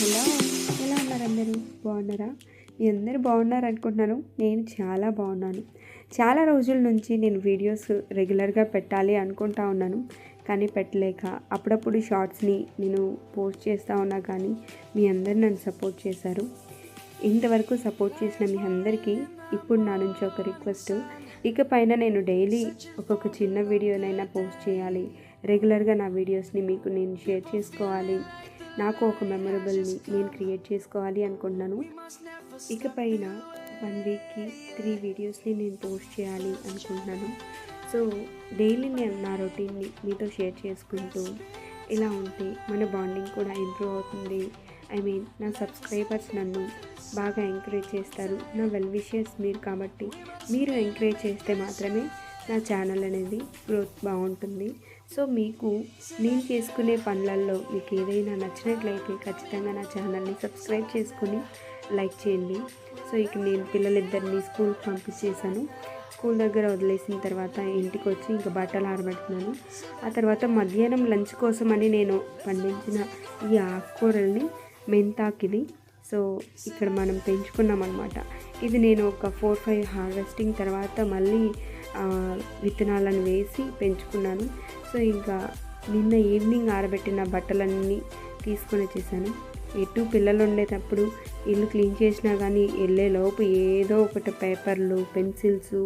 Hello ఎలా ఉన్నారు అందరూ? బాగున్నారా? మీ అందరూ బాగున్నారు అనుకుంటున్నాను. నేను చాలా బాగున్నాను. చాలా రోజుల నుంచి నేను వీడియోస్ రెగ్యులర్గా పెట్టాలి అనుకుంటా ఉన్నాను. కానీ పెట్టలేక అప్పుడప్పుడు షార్ట్స్ని నేను పోస్ట్ చేస్తూ ఉన్నా కానీ మీ అందరు నన్ను సపోర్ట్ చేశారు. ఇంతవరకు సపోర్ట్ చేసిన మీ అందరికీ ఇప్పుడు నా నుంచి ఒక రిక్వెస్ట్. ఇకపైన నేను డైలీ ఒక్కొక్క చిన్న వీడియోనైనా పోస్ట్ చేయాలి. రెగ్యులర్గా నా వీడియోస్ని మీకు నేను షేర్ చేసుకోవాలి. నాకు ఒక మెమొరబుల్ని నేను క్రియేట్ చేసుకోవాలి అనుకుంటున్నాను. ఇకపైన వన్ వీక్కి త్రీ వీడియోస్ని నేను పోస్ట్ చేయాలి అనుకుంటున్నాను. సో డైలీ నేను నా రొటీన్ని మీతో షేర్ చేసుకుంటూ ఇలా ఉంటే మన బాండింగ్ కూడా ఇంప్రూవ్ అవుతుంది. ఐ మీన్ నా సబ్స్క్రైబర్స్ నన్ను బాగా ఎంకరేజ్ చేస్తారు. నా వెల్ విషెస్ మీరు కాబట్టి మీరు ఎంకరేజ్ చేస్తే మాత్రమే నా ఛానల్ అనేది గ్రోత్ బాగుంటుంది. సో మీకు నేను చేసుకునే పనులలో మీకు ఏదైనా నచ్చినట్లయితే ఖచ్చితంగా నా ఛానల్ని సబ్స్క్రైబ్ చేసుకుని లైక్ చేయండి. సో ఇక నేను పిల్లలిద్దరిని స్కూల్కి పంపించేశాను. స్కూల్ దగ్గర వదిలేసిన తర్వాత ఇంటికి వచ్చి ఇంకా బట్టలు ఆరబెడుతున్నాను. ఆ తర్వాత మధ్యాహ్నం లంచ్ కోసమని నేను పండించిన ఈ ఆకుకూరల్ని మెంతాకిది సో ఇక్కడ మనం పెంచుకున్నాం అనమాట ఇది నేను ఒక ఫోర్ ఫైవ్ హార్వెస్టింగ్ తర్వాత మళ్ళీ విత్తనాలను వేసి పెంచుకున్నాను. సో ఇంకా నిన్న ఈవినింగ్ ఆరబెట్టిన బట్టలన్నీ తీసుకొని వచ్చేసాను. ఎటు పిల్లలు ఉండేటప్పుడు ఇల్లు క్లీన్ చేసినా కానీ వెళ్ళేలోపు ఏదో ఒకటి పేపర్లు పెన్సిల్స్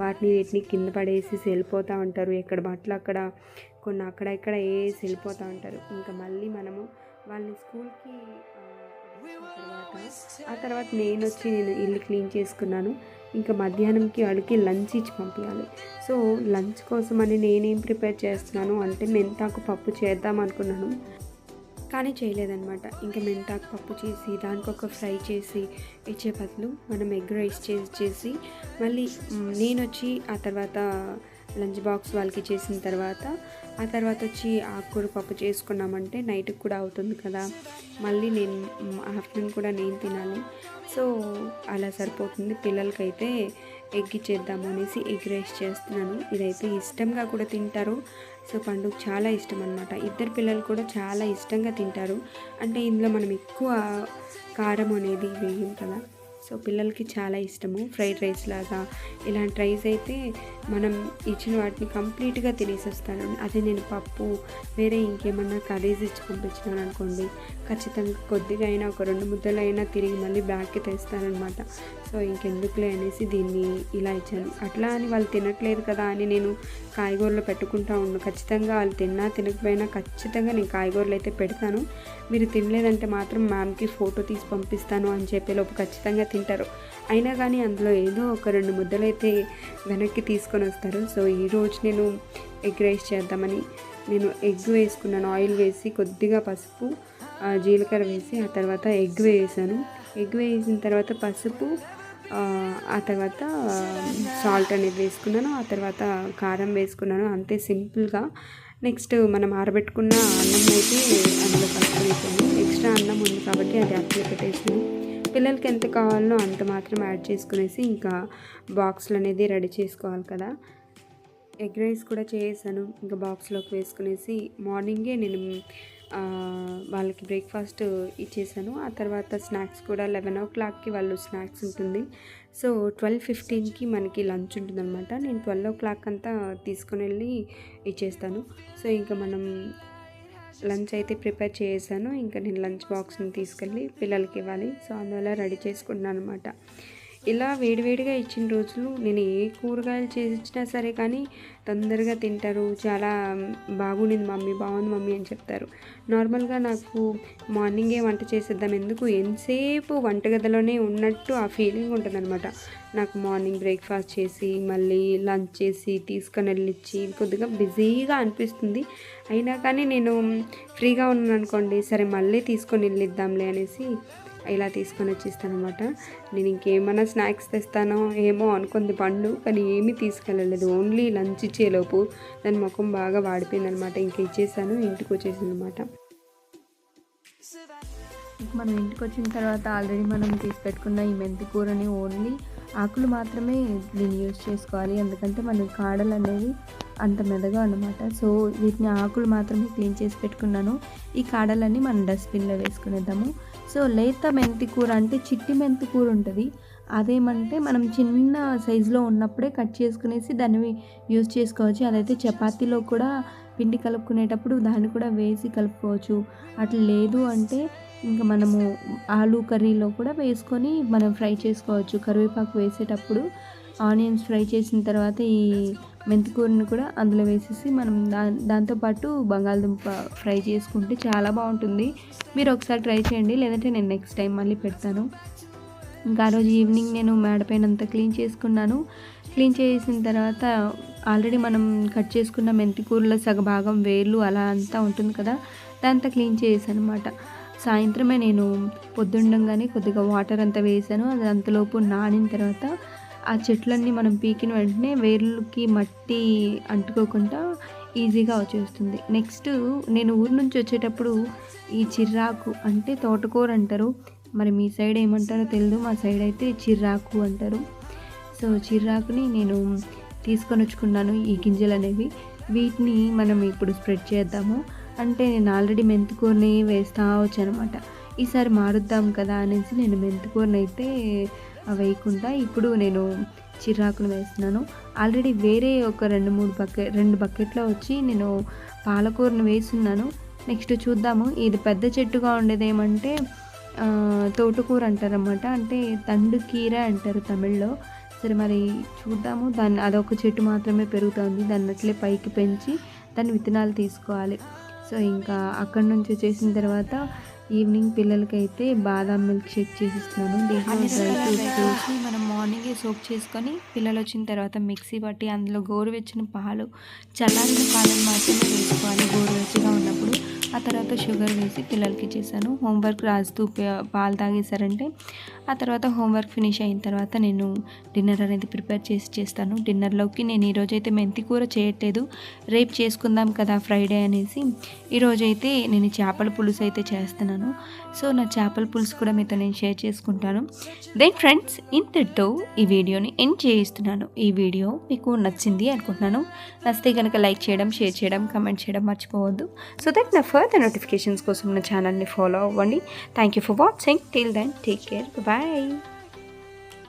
వాటిని వీటిని కింద పడేసి వెళ్ళిపోతూ ఉంటారు. ఎక్కడ బట్టలు అక్కడ కొన్ని అక్కడ ఇక్కడ వేసి వెళ్ళిపోతూ ఉంటారు. ఇంకా మళ్ళీ మనము వాళ్ళని స్కూల్కి తర్వాత ఆ తర్వాత నేను వచ్చి నేను ఇల్లు క్లీన్ చేసుకున్నాను. ఇంకా మధ్యాహ్నంకి అడిగి లంచ్ ఇచ్చి పంపించాలి సో లంచ్ కోసం అని నేనేం ప్రిపేర్ చేస్తున్నాను అంటే మెంతాకు పప్పు చేద్దాం అనుకున్నాను. కానీ చేయలేదన్నమాట. ఇంకా మెంతాకు పప్పు చేసి దానికి ఒక ఫ్రై చేసి ఇచ్చే బదులు మనం ఎగ్ రైస్ చేసి చేసి మళ్ళీ నేను వచ్చి ఆ తర్వాత లంచ్ బాక్స్ వాళ్ళకి చేసిన తర్వాత ఆ తర్వాత వచ్చి ఆకుకూర పప్పు చేసుకున్నామంటే నైట్కి కూడా అవుతుంది కదా. మళ్ళీ నేను ఆఫ్టర్నూన్ కూడా నేను తినాలి. సో అలా సరిపోతుంది. పిల్లలకైతే ఎగ్ చేద్దాము అనేసి ఎగ్ రైస్ చేస్తున్నాను. ఇదైతే ఇష్టంగా కూడా తింటారు. సో పండుగ చాలా ఇష్టం అనమాట ఇద్దరు పిల్లలు కూడా చాలా ఇష్టంగా తింటారు. అంటే ఇందులో మనం ఎక్కువ కారం అనేది వేయం కదా. సో పిల్లలకి చాలా ఇష్టము. ఫ్రైడ్ రైస్ లాగా ఇలాంటి రైస్ అయితే మనం ఇచ్చిన వాటిని కంప్లీట్గా తినేసేస్తాను. అదే నేను పప్పు వేరే ఇంకేమన్నా కర్రీస్ ఇచ్చి పంపించినాను అనుకోండి ఖచ్చితంగా కొద్దిగా అయినా ఒక రెండు ముద్దలు అయినా తిరిగి మళ్ళీ బ్యాగ్కి తెస్తానమాట సో ఇంకెందుకులే అనేసి దీన్ని ఇలా ఇచ్చాను. అట్లా అని వాళ్ళు తినట్లేదు కదా అని నేను కాయగూరలు పెట్టుకుంటా ఉన్నాను ఖచ్చితంగా వాళ్ళు తిన్నా తినకపోయినా ఖచ్చితంగా నేను కాయగూరలు అయితే పెడతాను. మీరు తినలేదంటే మాత్రం మ్యామ్కి ఫోటో తీసి పంపిస్తాను అని చెప్పేలోపు ఖచ్చితంగా తింటారు. అయినా కానీ అందులో ఏదో ఒక రెండు ముద్దలైతే వెనక్కి తీసుకొని వస్తారు. సో ఈరోజు నేను ఎగ్ రైస్ చేద్దామని నేను ఎగ్ వేసుకున్నాను. ఆయిల్ వేసి కొద్దిగా పసుపు జీలకర్ర వేసి ఆ తర్వాత ఎగ్ వేసాను. ఎగ్ వేసిన తర్వాత పసుపు ఆ, ఆ తర్వాత సాల్ట్ అనేది వేసుకున్నాను. ఆ తర్వాత కారం వేసుకున్నాను. అంతే సింపుల్గా. నెక్స్ట్ మనం ఆరబెట్టుకున్న అన్నం అయితే అందులో పసుపు వేసాను ఎక్స్ట్రా అన్నం ఉంది కాబట్టి అది అట్లా పెట్టేసాను పిల్లలకి ఎంత కావాలో అంత మాత్రం యాడ్ చేసుకునేసి ఇంకా బాక్స్లు అనేది రెడీ చేసుకోవాలి కదా. ఎగ్ రైస్ కూడా చేసాను ఇంకా బాక్స్లోకి వేసుకునేసి మార్నింగే నేను వాళ్ళకి బ్రేక్ఫాస్ట్ ఇచ్చేసాను. ఆ తర్వాత స్నాక్స్ కూడా లెవెన్ ఓ క్లాక్కి వాళ్ళు స్నాక్స్ ఉంటుంది. సో ట్వెల్వ్ ఫిఫ్టీన్కి మనకి లంచ్ ఉంటుందన్నమాట. నేను ట్వెల్వ్ ఓ క్లాక్ అంతా తీసుకొని వెళ్ళి ఇచ్చేస్తాను. సో ఇంకా మనం లంచ్ అయితే ప్రిపేర్ చేశాను ఇంకా నేను లంచ్ బాక్స్ని తీసుకెళ్ళి పిల్లలకి ఇవ్వాలి. సో అందువల్ల రెడీ చేసుకుంటున్నాను అనమాట ఇలా వేడివేడిగా ఇచ్చిన రోజులు నేను ఏ కూరగాయలు చేసి ఇచ్చినా సరే కానీ తొందరగా తింటారు. చాలా బాగుండింది మమ్మీ బాగుంది మమ్మీ అని చెప్తారు. నార్మల్గా నాకు మార్నింగే వంట చేసేద్దాం. ఎందుకు? ఎంతసేపు వంటగదిలోనే ఉన్నట్టు ఆ ఫీలింగ్ ఉంటుందన్నమాట. నాకు మార్నింగ్ బ్రేక్ఫాస్ట్ చేసి మళ్ళీ లంచ్ చేసి తీసుకొని వెళ్ళిచ్చి కొద్దిగా బిజీగా అనిపిస్తుంది. అయినా కానీ నేను ఫ్రీగా ఉన్నాను అనుకోండి సరే మళ్ళీ తీసుకొని వెళ్ళిద్దాంలే అనేసి ఇలా తీసుకొని వచ్చేస్తాను అనమాట నేను ఇంకేమైనా స్నాక్స్ తెస్తానో ఏమో అనుకుంది పండు కానీ ఏమీ తీసుకెళ్ళలేదు. ఓన్లీ లంచ్ ఇచ్చేలోపు దాని ముఖం బాగా వాడిపోయింది అనమాట ఇంక ఇచ్చేసాను ఇంటికి వచ్చేసింది అనమాట మనం ఇంటికి వచ్చిన తర్వాత ఆల్రెడీ మనం తీసి పెట్టుకున్న ఈ మెంతి కూరని ఓన్లీ ఆకులు మాత్రమే దీన్ని యూజ్ చేసుకోవాలి. ఎందుకంటే మన కాడలు అనేవి అంత మెదగా అన్నమాట. సో వీటిని ఆకులు మాత్రమే క్లీన్ చేసి పెట్టుకున్నాను. ఈ కాడలన్నీ మనం డస్ట్బిన్లో వేసుకునేద్దాము. సో లేత మెంతి కూర అంటే చిట్టి మెంతి కూర ఉంటుంది. అదేమంటే మనం చిన్న సైజులో ఉన్నప్పుడే కట్ చేసుకునేసి దాన్ని యూజ్ చేసుకోవచ్చు. అదైతే చపాతీలో కూడా పిండి కలుపుకునేటప్పుడు దాన్ని కూడా వేసి కలుపుకోవచ్చు. అట్లా లేదు అంటే ఇంకా మనము ఆలు కర్రీలో కూడా వేసుకొని మనం ఫ్రై చేసుకోవచ్చు. కరివేపాకు వేసేటప్పుడు ఆనియన్స్ ఫ్రై చేసిన తర్వాత ఈ మెంతికూరని కూడా అందులో వేసేసి మనం దా దాంతోపాటు బంగాళదుంప ఫ్రై చేసుకుంటే చాలా బాగుంటుంది. మీరు ఒకసారి ట్రై చేయండి. లేదంటే నేను నెక్స్ట్ టైం మళ్ళీ పెడతాను. ఇంకా ఆ రోజు ఈవినింగ్ నేను మేడపైన అంతా క్లీన్ చేసుకున్నాను. క్లీన్ చేసిన తర్వాత ఆల్రెడీ మనం కట్ చేసుకున్న మెంతి కూరలో సగ భాగం వేర్లు అలా అంతా ఉంటుంది కదా దాంతా క్లీన్ చేసాను అనమాట సాయంత్రమే నేను పొద్దుండంగానే కొద్దిగా వాటర్ అంతా వేసాను అది అంతలోపు నానిన తర్వాత ఆ చెట్లన్నీ మనం పీకిన వెంటనే వేర్లకి మట్టి అంటుకోకుండా ఈజీగా వచ్చేస్తుంది. నెక్స్ట్ నేను ఊరు నుంచి వచ్చేటప్పుడు ఈ చిర్రాకు అంటే తోటకూర అంటారు. మరి మీ సైడ్ ఏమంటారో తెలియదు మా సైడ్ అయితే చిర్రాకు అంటారు. సో చిర్రాకుని నేను తీసుకొని వచ్చుకున్నాను ఈ గింజలు అనేవి వీటిని మనం ఇప్పుడు స్ప్రెడ్ చేద్దాము. అంటే నేను ఆల్రెడీ మెంతికూరని వేస్తా వచ్చానమాట. ఈసారి మారుద్దాం కదా అనేసి నేను మెంతికూరని అయితే వేయకుండా ఇప్పుడు నేను చిర్రాకును వేస్తున్నాను. ఆల్రెడీ వేరే ఒక రెండు మూడు బకెట్ రెండు బకెట్లో వచ్చి నేను పాలకూరను వేస్తున్నాను. నెక్స్ట్ చూద్దాము. ఇది పెద్ద చెట్టుగా ఉండేది ఏమంటే తోటకూర అంటారన్నమాట. అంటే తండు కీర అంటారు తమిళ్ళో. సరే మరి చూద్దాము. దాన్ని అదొక చెట్టు మాత్రమే పెరుగుతుంది. దాన్ని అట్లే పైకి పెంచి దాని విత్తనాలు తీసుకోవాలి. సో ఇంకా అక్కడి నుంచి వచ్చేసిన తర్వాత ఈవినింగ్ పిల్లలకైతే బాదాం మిల్క్ షేక్ చేసిస్తున్నాను. దీంట్లో డ్రై ఫ్రూట్స్ వేసి మనం మార్నింగే సోప్ చేసుకొని పిల్లలు వచ్చిన తర్వాత మిక్సీ పట్టి అందులో గోరువెచ్చిన పాలు చల్లారిన పాలను మాత్రమే వేసుకోవాలి. గోరువెచ్చగా ఉన్నప్పుడు ఆ తర్వాత షుగర్ వేసి పిల్లలకి చేశాను. హోంవర్క్ రాస్తూ పాలు తాగేశారంటే ఆ తర్వాత హోంవర్క్ ఫినిష్ అయిన తర్వాత నేను డిన్నర్ అనేది ప్రిపేర్ చేసి చేస్తాను. డిన్నర్లోకి నేను ఈరోజైతే మెంతి కూర చేయట్లేదు. రేపు చేసుకుందాం కదా ఫ్రైడే అనేసి ఈరోజైతే నేను చేపల పులుసు అయితే చేస్తున్నాను. సో నా చేపల పులుసు కూడా మీతో నేను షేర్ చేసుకుంటాను. దెన్ ఫ్రెండ్స్ ఇంతటితో ఈ వీడియోని ఎండ్ చేయిస్తున్నాను. ఈ వీడియో మీకు నచ్చింది అనుకుంటున్నాను. నచ్చితే కనుక లైక్ చేయడం షేర్ చేయడం కమెంట్ చేయడం మర్చిపోవద్దు. సో దట్ నా ఫర్దర్ నోటిఫికేషన్స్ కోసం నా ఛానల్ని ఫాలో అవ్వండి. Thank you for watching till then take care bye